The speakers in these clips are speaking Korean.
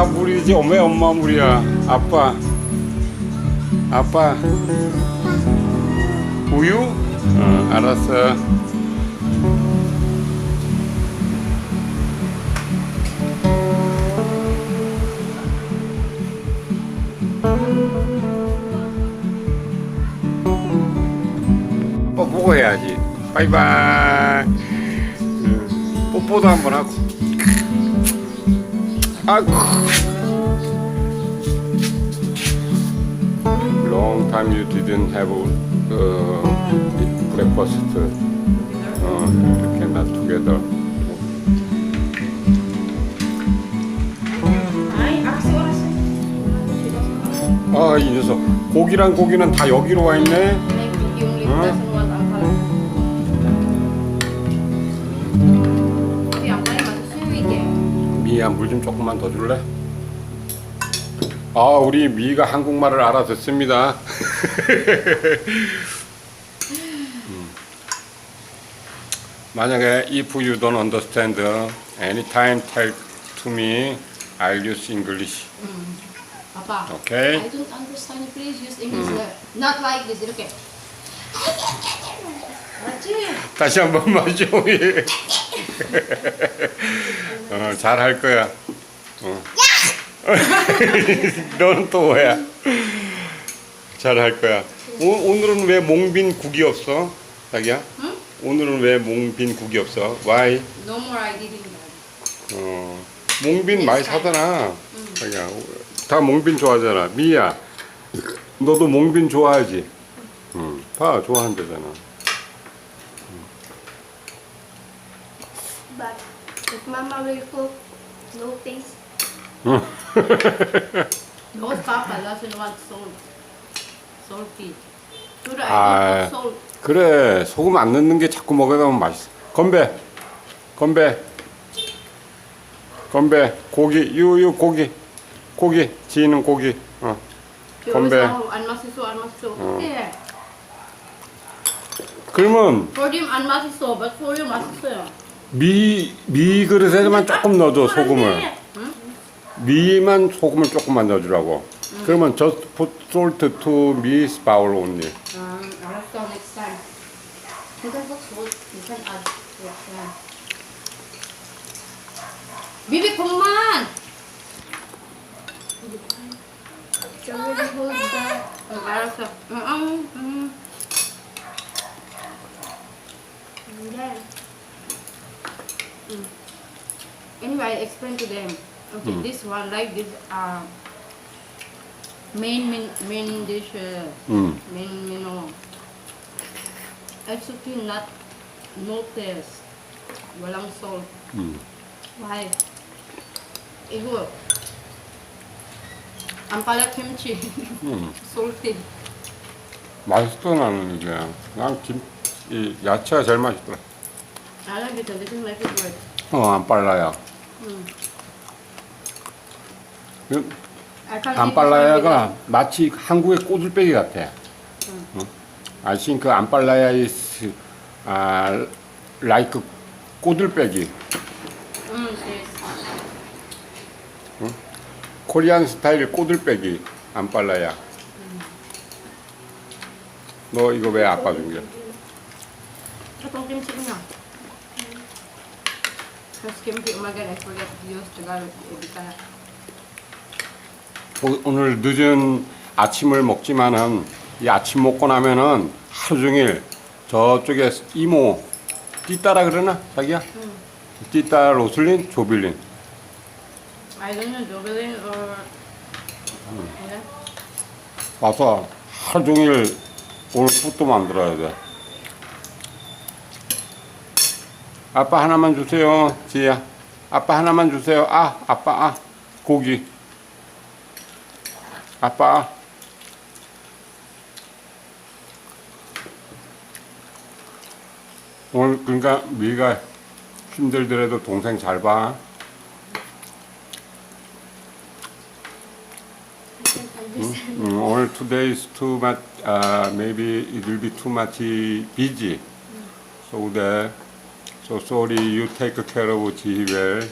그러지? 왜 엄마 물이야? 아빠. 아빠. 우유? 어 알았어. 뽀 보고 해야지. 바이바이. 응, 뽀뽀도 한번 하고 long time you didn't have uh, breakfast 어, 이렇게 not together ah. 아이 녀석 고기랑 고기는 다 여기로 와 있네 Yung 미야 물 좀 조금만 더 줄래? 아 우리 미가 한국말을 알아듣습니다 음. 만약에 if you don't understand anytime tell to me I'll use English Papa, Okay. I don't understand. Please use English. Not like this. 이렇게. 맞지? 다시 한 번만 좀 어, 잘할 거야. 어. 너는 또 뭐야? 잘 할 거야. 오, 오늘은 왜 몽빈 국이 없어? 자기야? 응? 오늘은 왜 몽빈 국이 없어? Why? No more I didn't know. 어, 몽빈 많이 사잖아. 자기야 다 몽빈 좋아하잖아. 미야 너도 몽빈 좋아하지? 응. 봐 좋아한대잖아 But if Mama will cook, no taste. Because Papa doesn't want salt. Salty. Should I Ah. put salt? 그래 소금 안 넣는 게 자꾸 먹어다 보면 맛있어 건배 건배 건배 고기 유유 고기 고기 지는 고기 어 건배. oh, 안 맛있어, 안 맛있어. 근데 그러면 them 안 맛있어, you 맛있어요. 미 미 그릇에만 조금 넣어줘 소금을 응? 미만 소금을 조금만 넣어주라고 그러면 just put salt to me's bowl only Um, 알았어, next time. 그만. So really hold that. 응, 알았어. 응, 응, 응. And Anyway, I explain to them. Okay, this one like this uh, main main main dish, uh, 음. main menu. Actually, not no taste. Walang salt. 음. Why? 이거 안 빨라 김치. 음. salty. 맛있어 나는 이게 난 김 이 야채가 제일 맛있더라 I like it. This is my favorite. 어안 빨라야 음. 그 I can't eat 안빨라야가 마치 한국의 꼬들빼기 같아. 응? I think 안빨라야 is 아 like 꼬들빼기. 음, yes. 코리안 스타일 꼬들빼기 안빨라야. 너 이거 왜 아빠 준 거야? Na. Oh I forget Tagalog. 오- 오늘 늦은 아침을 먹지만은 이 아침 먹고 나면은 하루 종일 저쪽에 이모 띠따라 그러나 자기야? 띠따 로슬린 조빌린 I don't know, or... 와서 하루 종일 오늘 풋도 만들어야 돼. 아빠 하나만 주세요, 지혜야. 아빠 하나만 주세요. 아, 아빠, 아, 고기. 아빠, 아. 오늘 그러니까 미가 힘들더라도 동생 잘 봐. Understand. 음, 오늘 today is too much. Uh, maybe it will be too much busy. So that so sorry. You take care of Jihi well.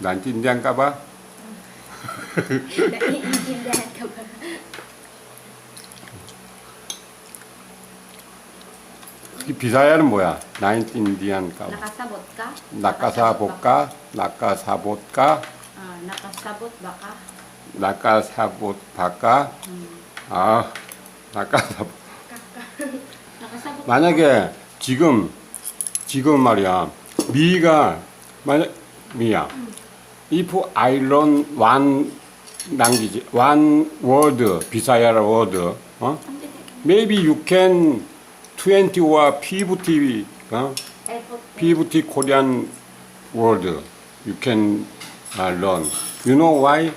봐. Naiintindihan ka ba? 이 비사야는 뭐야? 봐. Nakasabot ka? 낙가사복가, 낙가사복가, Ah, nakasabot ba ka? 낙가사복바까. 아, 낙가사복. 만약에 지금 지금 말이야 미가 만약 미야 if I learn one language one word 비사야라 word 어 maybe you can 20 or 50어 Effort. 50 Korean word you can uh, learn you know why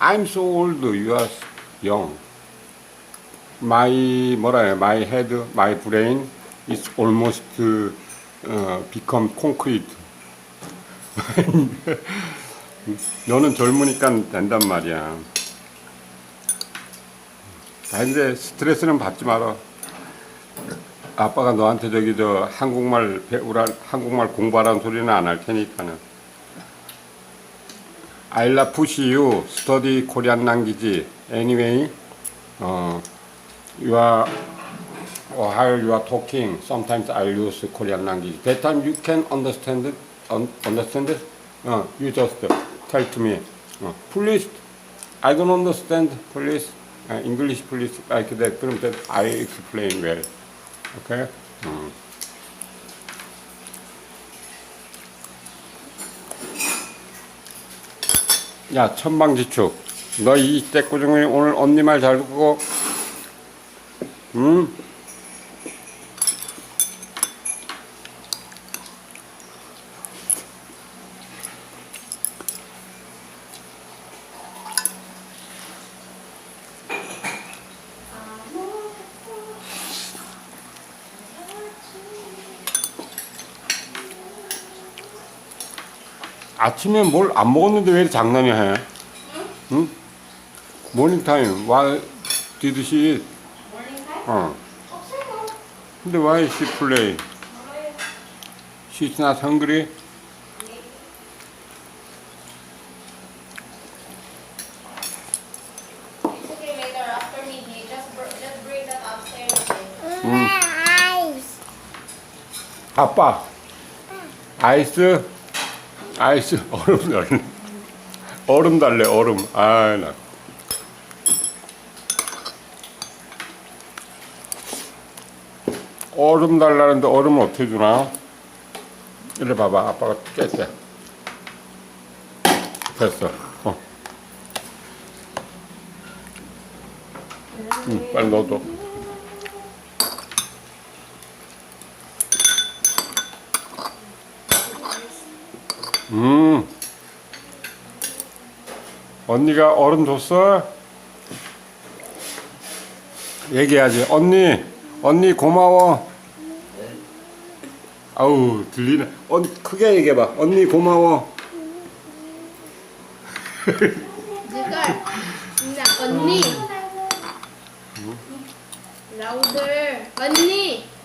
I'm so old you are young my 뭐라 해 my head my brain is almost uh, become concrete 너는 젊으니까 된단 말이야 아 근데 스트레스는 받지 마라 아빠가 너한테 저기 저 한국말 배우라 한국말 공부하라는 소리는 안 할 테니까는 I love push you study Korean language anyway 어 you are while you are talking sometimes I use Korean language that time you can understand it un, understand it 어 you just tell to me 어, please I don't understand please uh, English please like that 그럼 that I explain well okay 음. 야 천방지축 너 이 떼꾸중이 오늘 언니 말 잘 듣고 응? 아침에 뭘 안 먹었는데 왜 장난이 해? 응? 모닝타임 she eat? 어. 근데 why she play? She's not hungry? 음. 아빠 아이스 아이스 얼음 달래 얼음 달래 얼음 아나 얼음 달라는데 얼음을 어떻게 주나 이리 봐봐 아빠가 깼대 됐어 어. 응, 빨리 넣어둬 음. 언니가 얼음 줬어? 얘기하지. 언니, 언니 고마워. 아우 들리네. 언 크게 얘기해봐. 언니 고마워. Jigar. Na, Onni. Louder. Onni. 아.